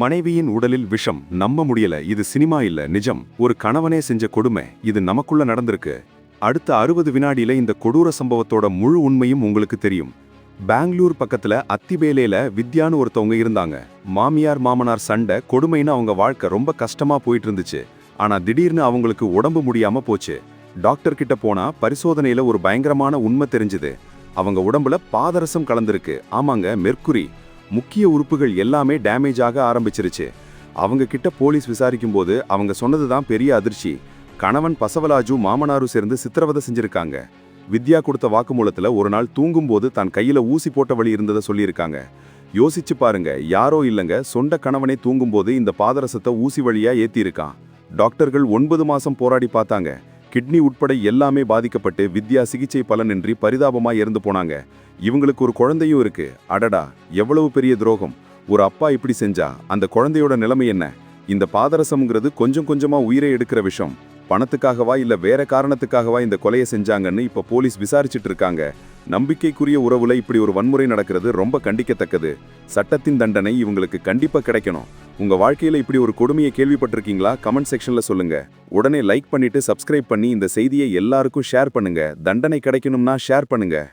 மனைவியின் உடலில் விஷம் நம்ப முடியல இது சினிமா இல்ல நிஜம். ஒரு கணவனே செஞ்ச கொடுமை இது நமக்குள்ள நடந்திருக்கு. அடுத்த அறுபது வினாடியில இந்த கொடூர சம்பவத்தோட முழு உண்மையும் உங்களுக்கு தெரியும். பெங்களூர் பக்கத்துல அத்திபேலையில வித்யான்னு ஒருத்தவங்க இருந்தாங்க. மாமியார் மாமனார் சண்டை கொடுமைன்னு அவங்க வாழ்க்கை ரொம்ப கஷ்டமா போயிட்டு இருந்துச்சு ஆனா திடீர்னு அவங்களுக்கு உடம்பு முடியாம போச்சு. டாக்டர் கிட்ட போனா பரிசோதனையில ஒரு பயங்கரமான உண்மை தெரிஞ்சுது. அவங்க உடம்புல பாதரசம் கலந்திருக்கு. ஆமாங்க மெர்க்குரி முக்கிய உறுப்புகள் எல்லாமே டேமேஜ் ஆக ஆரம்பிச்சிருச்சு. அவங்க கிட்ட போலீஸ் விசாரிக்கும் போது அவங்க சொன்னதுதான் பெரிய அதிர்ச்சி. கணவன் பசவலாஜு மாமனாரும் சேர்ந்து சித்திரவதை செஞ்சிருக்காங்க. வித்யா கொடுத்த வாக்குமூலத்தில் ஒரு நாள் தூங்கும்போது தான் கையில் ஊசி போட்ட வழி இருந்ததை சொல்லியிருக்காங்க. யோசிச்சு பாருங்க யாரோ இல்லைங்க சொந்த கணவனை தூங்கும்போது இந்த பாதரசத்தை ஊசி வழியாக ஏற்றியிருக்கான் டாக்டர்கள் ஒன்பது மாதம் போராடி பார்த்தாங்க. கிட்னி உட்பட எல்லாமே பாதிக்கப்பட்டு வித்யா சிகிச்சை பலனின்றி பரிதாபமாக இறந்து போனாங்க. இவங்களுக்கு ஒரு குழந்தையும் இருக்கு. அடடா எவ்வளவு பெரிய துரோகம். ஒரு அப்பா இப்படி செஞ்சா அந்த குழந்தையோட நிலைமை என்ன? இந்த பாதரசம்ங்கிறது கொஞ்சம் கொஞ்சமா உயிரை எடுக்கிற விஷயம் பணத்துக்காகவா இல்ல வேற காரணத்துக்காகவா இந்த கொலையை செஞ்சாங்கன்னு இப்ப போலீஸ் விசாரிச்சிட்டு இருக்காங்க. நம்பிக்கைக்குரிய உறவுல இப்படி ஒரு வன்முறை நடக்கிறது ரொம்ப கண்டிக்கத்தக்கது. சட்டத்தின் தண்டனை இவங்களுக்கு கண்டிப்பா கிடைக்கணும். உங்கள் வாழ்க்கையில் இப்படி ஒரு கொடுமையை கேள்விப்பட்டிருக்கீங்களா? கமெண்ட் செக்ஷனில் சொல்லுங்கள் உடனே லைக் பண்ணிவிட்டு சப்ஸ்கிரைப் பண்ணி இந்த செய்தியை எல்லாருக்கும் ஷேர் பண்ணுங்கள் தண்டனை கிடைக்கணும்னா ஷேர் பண்ணுங்க.